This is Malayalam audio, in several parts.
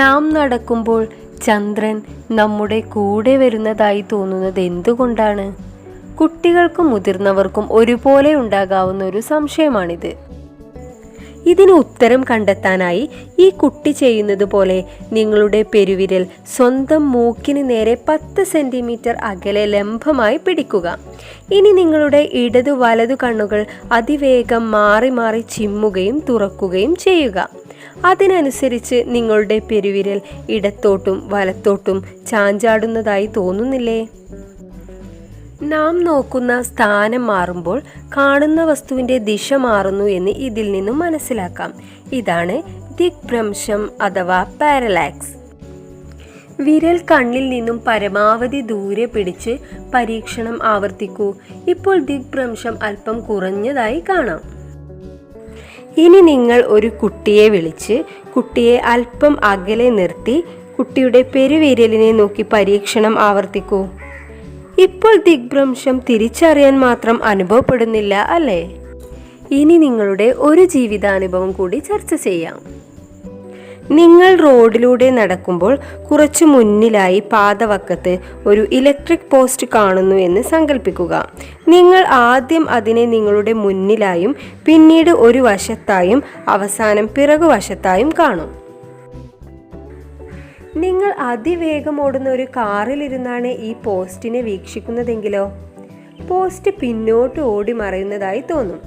നാം നടക്കുമ്പോൾ ചന്ദ്രൻ നമ്മുടെ കൂടെ വരുന്നതായി തോന്നുന്നത് എന്തുകൊണ്ടാണ്? കുട്ടികൾക്കും മുതിർന്നവർക്കും ഒരുപോലെ ഉണ്ടാകാവുന്ന ഒരു സംശയമാണിത്. ഇതിന് ഉത്തരം കണ്ടെത്താനായി ഈ കുട്ടി ചെയ്യുന്നത് പോലെ നിങ്ങളുടെ പെരുവിരൽ സ്വന്തം മൂക്കിന് നേരെ പത്ത് സെന്റിമീറ്റർ അകലെ ലംബമായി പിടിക്കുക. ഇനി നിങ്ങളുടെ ഇടതു വലതു കണ്ണുകൾ അതിവേഗം മാറി മാറി ചിമ്മുകയും തുറക്കുകയും ചെയ്യുക. അതിനനുസരിച്ച് നിങ്ങളുടെ പെരുവിരൽ ഇടത്തോട്ടും വലത്തോട്ടും ചാഞ്ചാടുന്നതായി തോന്നുന്നില്ലേ? നാം നോക്കുന്ന സ്ഥാനം മാറുമ്പോൾ കാണുന്ന വസ്തുവിന്റെ ദിശ മാറുന്നു എന്ന് ഇതിൽ നിന്നും മനസ്സിലാക്കാം. ഇതാണ് ദിഗ്ഭ്രംശം അഥവാ പാരലാക്സ്. വിരൽ കണ്ണിൽ നിന്നും പരമാവധി ദൂരെ പിടിച്ച് പരീക്ഷണം ആവർത്തിക്കൂ. ഇപ്പോൾ ദിഗ്ഭ്രംശം അല്പം കുറഞ്ഞതായി കാണാം. ഇനി നിങ്ങൾ ഒരു കുട്ടിയെ വിളിച്ച് കുട്ടിയെ അല്പം അകലെ നിർത്തി കുട്ടിയുടെ പെരുവിരലിനെ നോക്കി പരീക്ഷണം ആവർത്തിക്കൂ. ഇപ്പോൾ ദിഗ്ഭ്രംശം തിരിച്ചറിയാൻ മാത്രം അനുഭവപ്പെടുന്നില്ല അല്ലേ? ഇനി നിങ്ങളുടെ ഒരു ജീവിതാനുഭവം കൂടി ചർച്ച ചെയ്യാം. നിങ്ങൾ റോഡിലൂടെ നടക്കുമ്പോൾ കുറച്ചു മുന്നിലായി പാതവക്കത്ത് ഒരു ഇലക്ട്രിക് പോസ്റ്റ് കാണുന്നു എന്ന് സങ്കല്പിക്കുക നിങ്ങൾ ആദ്യം അതിനെ നിങ്ങളുടെ മുന്നിലായും പിന്നീട് ഒരു വശത്തായും അവസാനം പിറകുവശത്തായും കാണും. നിങ്ങൾ അതിവേഗം ഓടുന്ന ഒരു കാറിലിരുന്നാണ് ഈ പോസ്റ്റിനെ വീക്ഷിക്കുന്നതെങ്കിലോ? പോസ്റ്റ് പിന്നോട്ട് ഓടി മറയുന്നതായി തോന്നും.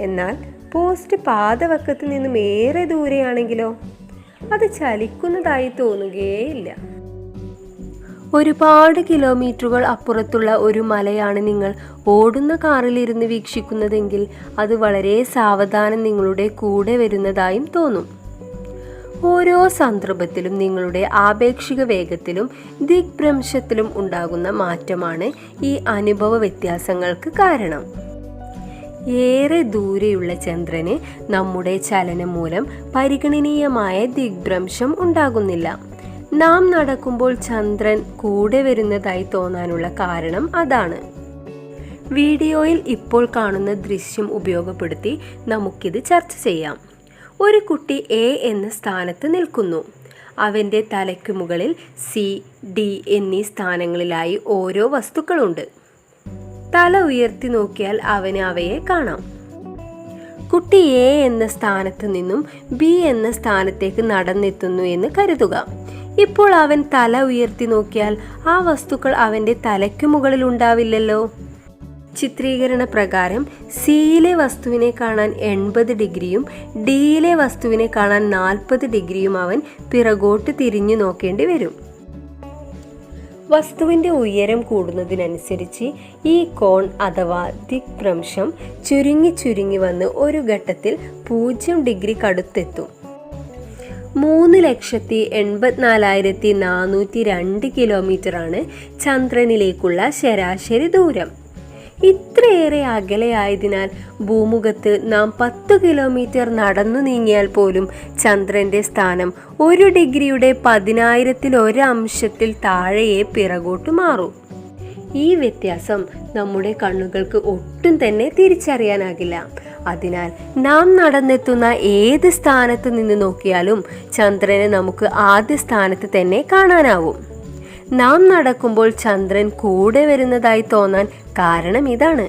എന്നാൽ പോസ്റ്റ് പാതവക്കത്ത് നിന്നും ഏറെ ദൂരെയാണെങ്കിലോ? അത് ചലിക്കുന്നതായി തോന്നുകയേയില്ല. ഒരുപാട് കിലോമീറ്ററുകൾ അപ്പുറത്തുള്ള ഒരു മലയാണ് നിങ്ങൾ ഓടുന്ന കാറിലിരുന്ന് വീക്ഷിക്കുന്നതെങ്കിൽ അത് വളരെ സാവധാനം നിങ്ങളുടെ കൂടെ വരുന്നതായും തോന്നും. ഓരോ സന്ദർഭത്തിലും നിങ്ങളുടെ ആപേക്ഷിക വേഗത്തിലും ദിഗ്ഭ്രംശത്തിലും ഉണ്ടാകുന്ന മാറ്റമാണ് ഈ അനുഭവ വ്യത്യാസങ്ങൾക്ക് കാരണം. ഏറെ ദൂരെയുള്ള ചന്ദ്രന് നമ്മുടെ ചലനം മൂലം പരിഗണനീയമായ ദിഗ്ഭ്രംശം ഉണ്ടാകുന്നില്ല. നാം നടക്കുമ്പോൾ ചന്ദ്രൻ കൂടെ വരുന്നതായി തോന്നാനുള്ള കാരണം അതാണ്. വീഡിയോയിൽ ഇപ്പോൾ കാണുന്ന ദൃശ്യം ഉപയോഗപ്പെടുത്തി നമുക്കിത് ചർച്ച ചെയ്യാം. ഒരു കുട്ടി എ എന്ന സ്ഥാനത്ത് നിൽക്കുന്നു. അവന്റെ തലയ്ക്ക് മുകളിൽ സി ഡി എന്നീ സ്ഥാനങ്ങളിലായി ഓരോ വസ്തുക്കളുണ്ട്. തല ഉയർത്തി നോക്കിയാൽ അവന് അവയെ കാണാം. കുട്ടി എ എന്ന സ്ഥാനത്ത് നിന്നും ബി എന്ന സ്ഥാനത്തേക്ക് നടന്നെത്തുന്നു എന്ന് കരുതുക. ഇപ്പോൾ അവൻ തല ഉയർത്തി നോക്കിയാൽ ആ വസ്തുക്കൾ അവന്റെ തലയ്ക്ക് മുകളിൽ ഉണ്ടാവില്ലല്ലോ. ചിത്രീകരണ പ്രകാരം സിയിലെ വസ്തുവിനെ കാണാൻ എൺപത് ഡിഗ്രിയും ഡിയിലെ വസ്തുവിനെ കാണാൻ നാൽപ്പത് ഡിഗ്രിയും അവൻ പിറകോട്ട് തിരിഞ്ഞു നോക്കേണ്ടി വരും. വസ്തുവിന്റെ ഉയരം കൂടുന്നതിനനുസരിച്ച് ഈ കോൺ അഥവാ ദിഗ്ഭ്രംശം ചുരുങ്ങി ചുരുങ്ങി വന്ന് ഒരു ഘട്ടത്തിൽ പൂജ്യം ഡിഗ്രി കടുത്തെത്തും. മൂന്ന് ലക്ഷത്തി എൺപത്തിനാലായിരത്തി നാനൂറ്റി രണ്ട് കിലോമീറ്ററാണ് ചന്ദ്രനിലേക്കുള്ള ശരാശരി ദൂരം. ഇത്രയേറെ അകലെയായതിനാൽ ഭൂമുഖത്ത് നാം പത്ത് കിലോമീറ്റർ നടന്നു നീങ്ങിയാൽ പോലും ചന്ദ്രന്റെ സ്ഥാനം ഒരു ഡിഗ്രിയുടെ പതിനായിരത്തിൽ ഒരംശത്തിൽ താഴെയെ പിറകോട്ട് മാറും. ഈ വ്യത്യാസം നമ്മുടെ കണ്ണുകൾക്ക് ഒട്ടും തന്നെ തിരിച്ചറിയാനാകില്ല. അതിനാൽ നാം നടന്നെത്തുന്ന ഏത് സ്ഥാനത്ത് നിന്ന് നോക്കിയാലും ചന്ദ്രനെ നമുക്ക് ആദ്യ സ്ഥാനത്ത് തന്നെ കാണാനാവും. നാം നടക്കുമ്പോൾ ചന്ദ്രൻ കൂടെ വരുന്നതായി തോന്നാൻ കാരണം ഇതാണ്.